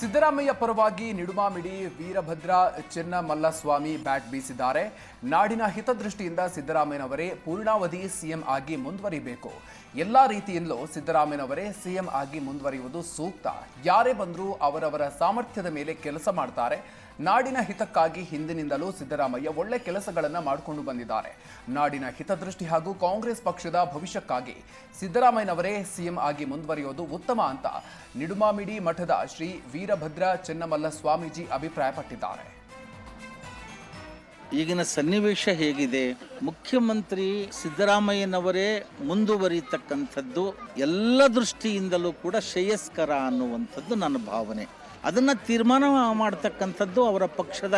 ಸಿದ್ದರಾಮಯ್ಯ ಪರವಾಗಿ ನಿಡುಮಾಮಿಡಿ ವೀರಭದ್ರ ಚಿನ್ನಮಲ್ಲಸ್ವಾಮಿ ಬ್ಯಾಟ್ ಬೀಸಿದ್ದಾರೆ. ನಾಡಿನ ಹಿತದೃಷ್ಟಿಯಿಂದ ಸಿದ್ದರಾಮಯ್ಯನವರೇ ಪೂರ್ಣಾವಧಿ ಸಿಎಂ ಆಗಿ ಮುಂದುವರಿಬೇಕು. ಎಲ್ಲ ರೀತಿಯಿಂದಲೂ ಸಿದ್ದರಾಮಯ್ಯನವರೇ ಸಿಎಂ ಆಗಿ ಮುಂದುವರಿಯುವುದು ಸೂಕ್ತ. ಯಾರೇ ಬಂದರೂ ಅವರವರ ಸಾಮರ್ಥ್ಯದ ಮೇಲೆ ಕೆಲಸ ಮಾಡ್ತಾರೆ. ನಾಡಿನ ಹಿತಕ್ಕಾಗಿ ಹಿಂದಿನಿಂದಲೂ ಸಿದ್ದರಾಮಯ್ಯ ಒಳ್ಳೆ ಕೆಲಸಗಳನ್ನು ಮಾಡಿಕೊಂಡು ಬಂದಿದ್ದಾರೆ. ನಾಡಿನ ಹಿತದೃಷ್ಟಿ ಹಾಗೂ ಕಾಂಗ್ರೆಸ್ ಪಕ್ಷದ ಭವಿಷ್ಯಕ್ಕಾಗಿ ಸಿದ್ದರಾಮಯ್ಯನವರೇ ಸಿಎಂ ಆಗಿ ಮುಂದುವರಿಯೋದು ಉತ್ತಮ ಅಂತ ನಿಡುಮಾಮಿಡಿ ಮಠದ ಶ್ರೀ ವೀರಭದ್ರ ಚೆನ್ನಮಲ್ಲ ಸ್ವಾಮೀಜಿ ಅಭಿಪ್ರಾಯಪಟ್ಟಿದ್ದಾರೆ. ಈಗಿನ ಸನ್ನಿವೇಶ ಹೇಗಿದೆ? ಮುಖ್ಯಮಂತ್ರಿ ಸಿದ್ದರಾಮಯ್ಯನವರೇ ಮುಂದುವರಿತಕ್ಕಂಥದ್ದು ಎಲ್ಲ ದೃಷ್ಟಿಯಿಂದಲೂ ಕೂಡ ಶ್ರೇಯಸ್ಕರ ಅನ್ನುವಂಥದ್ದು ನನ್ನ ಭಾವನೆ. ಅದನ್ನು ತೀರ್ಮಾನ ಮಾಡ್ತಕ್ಕಂಥದ್ದು ಅವರ ಪಕ್ಷದ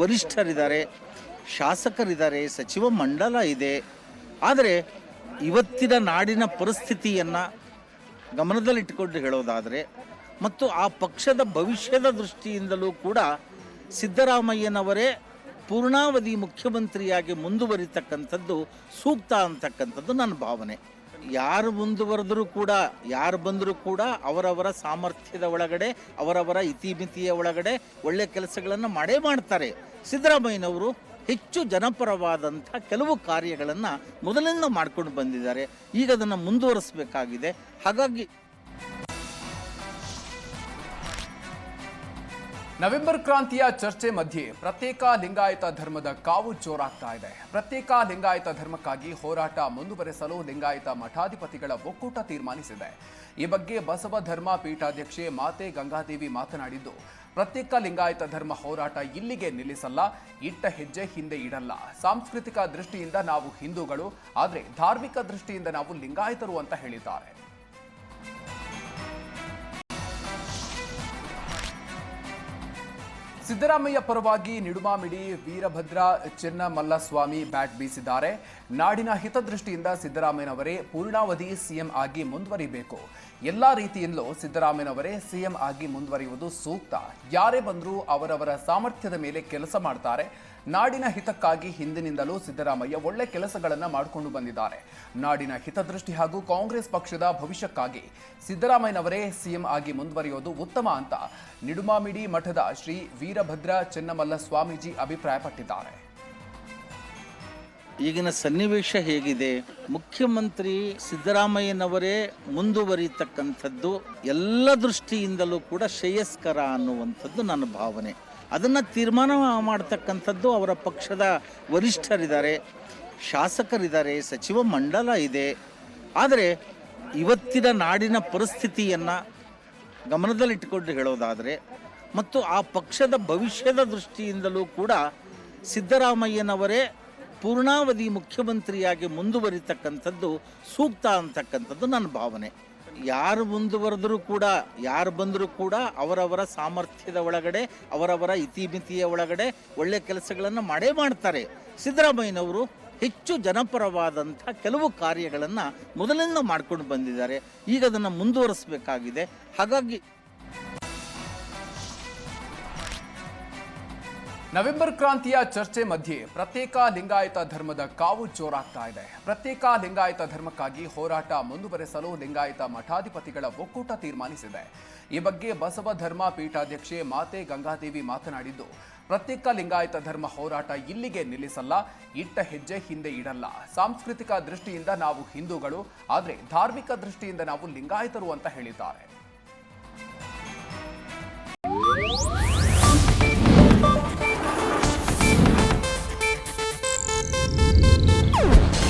ವರಿಷ್ಠರಿದ್ದಾರೆ, ಶಾಸಕರಿದ್ದಾರೆ, ಸಚಿವ ಮಂಡಲ ಇದೆ. ಆದರೆ ಇವತ್ತಿನ ನಾಡಿನ ಪರಿಸ್ಥಿತಿಯನ್ನು ಗಮನದಲ್ಲಿಟ್ಟುಕೊಂಡು ಹೇಳೋದಾದರೆ ಮತ್ತು ಆ ಪಕ್ಷದ ಭವಿಷ್ಯದ ದೃಷ್ಟಿಯಿಂದಲೂ ಕೂಡ ಸಿದ್ದರಾಮಯ್ಯನವರೇ ಪೂರ್ಣಾವಧಿ ಮುಖ್ಯಮಂತ್ರಿಯಾಗಿ ಮುಂದುವರಿತಕ್ಕಂಥದ್ದು ಸೂಕ್ತ ಅಂತಕ್ಕಂಥದ್ದು ನನ್ನ ಭಾವನೆ. ಯಾರು ಮುಂದುವರೆದರೂ ಕೂಡ, ಯಾರು ಬಂದರೂ ಕೂಡ ಅವರವರ ಸಾಮರ್ಥ್ಯದ ಒಳಗಡೆ, ಅವರವರ ಇತಿಮಿತಿಯ ಒಳಗಡೆ ಒಳ್ಳೆಯ ಕೆಲಸಗಳನ್ನು ಮಾಡೇ ಮಾಡ್ತಾರೆ. ಸಿದ್ದರಾಮಯ್ಯನವರು ಹೆಚ್ಚು ಜನಪರವಾದಂಥ ಕೆಲವು ಕಾರ್ಯಗಳನ್ನು ಮೊದಲಿಂದ ಮಾಡ್ಕೊಂಡು ಬಂದಿದ್ದಾರೆ. ಈಗ ಅದನ್ನು ಮುಂದುವರಿಸಬೇಕಾಗಿದೆ. ಹಾಗಾಗಿ ನವೆಂಬರ್ ಕ್ರಾಂತಿಯ ಚರ್ಚೆ ಮಧ್ಯೆ ಪ್ರತ್ಯೇಕ ಲಿಂಗಾಯತ ಧರ್ಮದ ಕಾವು ಜೋರಾಗ್ತಾ ಇದೆ. ಪ್ರತ್ಯೇಕ ಲಿಂಗಾಯತ ಧರ್ಮಕ್ಕಾಗಿ ಹೋರಾಟ ಮುಂದುವರೆಸಲು ಲಿಂಗಾಯತ ಮಠಾಧಿಪತಿಗಳ ಒಕ್ಕೂಟ ತೀರ್ಮಾನಿಸಿದೆ. ಈ ಬಗ್ಗೆ ಬಸವ ಧರ್ಮ ಪೀಠಾಧ್ಯಕ್ಷೆ ಮಾತೆ ಗಂಗಾದೇವಿ ಮಾತನಾಡಿದ್ದು, ಪ್ರತ್ಯೇಕ ಲಿಂಗಾಯತ ಧರ್ಮ ಹೋರಾಟ ಇಲ್ಲಿಗೆ ನಿಲ್ಲಿಸಲ್ಲ, ಇಟ್ಟ ಹೆಜ್ಜೆ ಹಿಂದೆ ಇಡಲ್ಲ. ಸಾಂಸ್ಕೃತಿಕ ದೃಷ್ಟಿಯಿಂದ ನಾವು ಹಿಂದೂಗಳು, ಆದರೆ ಧಾರ್ಮಿಕ ದೃಷ್ಟಿಯಿಂದ ನಾವು ಲಿಂಗಾಯತರು ಅಂತ ಹೇಳಿದ್ದಾರೆ. ಸಿದ್ದರಾಮಯ್ಯ ಪರವಾಗಿ ನಿಡುಮಾಮಿಡಿ ವೀರಭದ್ರ ಚೆನ್ನಮಲ್ಲಸ್ವಾಮಿ ಬ್ಯಾಟ್ ಬೀಸಿದ್ದಾರೆ. ನಾಡಿನ ಹಿತದೃಷ್ಟಿಯಿಂದ ಸಿದ್ದರಾಮಯ್ಯನವರೇ ಪೂರ್ಣಾವಧಿ ಸಿಎಂ ಆಗಿ ಮುಂದುವರಿಬೇಕು. ಎಲ್ಲಾ ರೀತಿಯಿಂದಲೂ ಸಿದ್ದರಾಮಯ್ಯನವರೇ ಸಿಎಂ ಆಗಿ ಮುಂದುವರಿಯುವುದು ಸೂಕ್ತ. ಯಾರೇ ಬಂದರೂ ಅವರವರ ಸಾಮರ್ಥ್ಯದ ಮೇಲೆ ಕೆಲಸ ಮಾಡ್ತಾರೆ. ನಾಡಿನ ಹಿತಕ್ಕಾಗಿ ಹಿಂದಿನಿಂದಲೂ ಸಿದ್ದರಾಮಯ್ಯ ಒಳ್ಳೆ ಕೆಲಸಗಳನ್ನು ಮಾಡಿಕೊಂಡು ಬಂದಿದ್ದಾರೆ. ನಾಡಿನ ಹಿತದೃಷ್ಟಿ ಹಾಗೂ ಕಾಂಗ್ರೆಸ್ ಪಕ್ಷದ ಭವಿಷ್ಯಕ್ಕಾಗಿ ಸಿದ್ದರಾಮಯ್ಯನವರೇ ಸಿಎಂ ಆಗಿ ಮುಂದುವರಿಯೋದು ಉತ್ತಮ ಅಂತ ನಿಡುಮಾಮಿಡಿ ಮಠದ ಶ್ರೀ ವೀರಭದ್ರ ಚೆನ್ನಮಲ್ಲ ಸ್ವಾಮೀಜಿ ಅಭಿಪ್ರಾಯಪಟ್ಟಿದ್ದಾರೆ. ಈಗಿನ ಸನ್ನಿವೇಶ ಹೇಗಿದೆ? ಮುಖ್ಯಮಂತ್ರಿ ಸಿದ್ದರಾಮಯ್ಯನವರೇ ಮುಂದುವರಿತಕ್ಕಂಥದ್ದು ಎಲ್ಲ ದೃಷ್ಟಿಯಿಂದಲೂ ಕೂಡ ಶ್ರೇಯಸ್ಕರ ಅನ್ನುವಂಥದ್ದು ನನ್ನ ಭಾವನೆ. ಅದನ್ನು ತೀರ್ಮಾನ ಮಾಡ್ತಕ್ಕಂಥದ್ದು ಅವರ ಪಕ್ಷದ ವರಿಷ್ಠರಿದ್ದಾರೆ, ಶಾಸಕರಿದ್ದಾರೆ, ಸಚಿವ ಮಂಡಲ ಇದೆ. ಆದರೆ ಇವತ್ತಿನ ನಾಡಿನ ಪರಿಸ್ಥಿತಿಯನ್ನು ಗಮನದಲ್ಲಿಟ್ಟುಕೊಂಡು ಹೇಳೋದಾದರೆ ಮತ್ತು ಆ ಪಕ್ಷದ ಭವಿಷ್ಯದ ದೃಷ್ಟಿಯಿಂದಲೂ ಕೂಡ ಸಿದ್ದರಾಮಯ್ಯನವರೇ ಪೂರ್ಣಾವಧಿ ಮುಖ್ಯಮಂತ್ರಿಯಾಗಿ ಮುಂದುವರಿತಕ್ಕಂಥದ್ದು ಸೂಕ್ತ ಅಂತಕ್ಕಂಥದ್ದು ನನ್ನ ಭಾವನೆ. ಯಾರು ಮುಂದುವರೆದರೂ ಕೂಡ, ಯಾರು ಬಂದರೂ ಕೂಡ ಅವರವರ ಸಾಮರ್ಥ್ಯದ ಒಳಗಡೆ, ಅವರವರ ಇತಿಮಿತಿಯ ಒಳಗಡೆ ಒಳ್ಳೆಯ ಕೆಲಸಗಳನ್ನು ಮಾಡೇ ಮಾಡ್ತಾರೆ. ಸಿದ್ದರಾಮಯ್ಯನವರು ಹೆಚ್ಚು ಜನಪರವಾದಂಥ ಕೆಲವು ಕಾರ್ಯಗಳನ್ನು ಮೊದಲಿಂದ ಮಾಡ್ಕೊಂಡು ಬಂದಿದ್ದಾರೆ. ಈಗ ಅದನ್ನು ಮುಂದುವರಿಸಬೇಕಾಗಿದೆ. ಹಾಗಾಗಿ ನವೆಂಬರ್ ಕ್ರಾಂತಿಯ ಚರ್ಚೆ ಮಧ್ಯೆ ಪ್ರತ್ಯೇಕ ಲಿಂಗಾಯತ ಧರ್ಮದ ಕಾವು ಜೋರಾಗ್ತಾ ಇದೆ. ಪ್ರತ್ಯೇಕ ಲಿಂಗಾಯತ ಧರ್ಮಕ್ಕಾಗಿ ಹೋರಾಟ ಮುಂದುವರೆಸಲು ಲಿಂಗಾಯತ ಮಠಾಧಿಪತಿಗಳ ಒಕ್ಕೂಟ ತೀರ್ಮಾನಿಸಿದೆ. ಈ ಬಗ್ಗೆ ಬಸವ ಧರ್ಮ ಪೀಠಾಧ್ಯಕ್ಷೆ ಮಾತೆ ಗಂಗಾದೇವಿ ಮಾತನಾಡಿದ್ದು, ಪ್ರತ್ಯೇಕ ಲಿಂಗಾಯತ ಧರ್ಮ ಹೋರಾಟ ಇಲ್ಲಿಗೆ ನಿಲ್ಲಿಸಲ್ಲ, ಇಟ್ಟ ಹೆಜ್ಜೆ ಹಿಂದೆ ಇಡಲ್ಲ. ಸಾಂಸ್ಕೃತಿಕ ದೃಷ್ಟಿಯಿಂದ ನಾವು ಹಿಂದೂಗಳು, ಆದರೆ ಧಾರ್ಮಿಕ ದೃಷ್ಟಿಯಿಂದ ನಾವು ಲಿಂಗಾಯತರು ಅಂತ ಹೇಳಿದ್ದಾರೆ.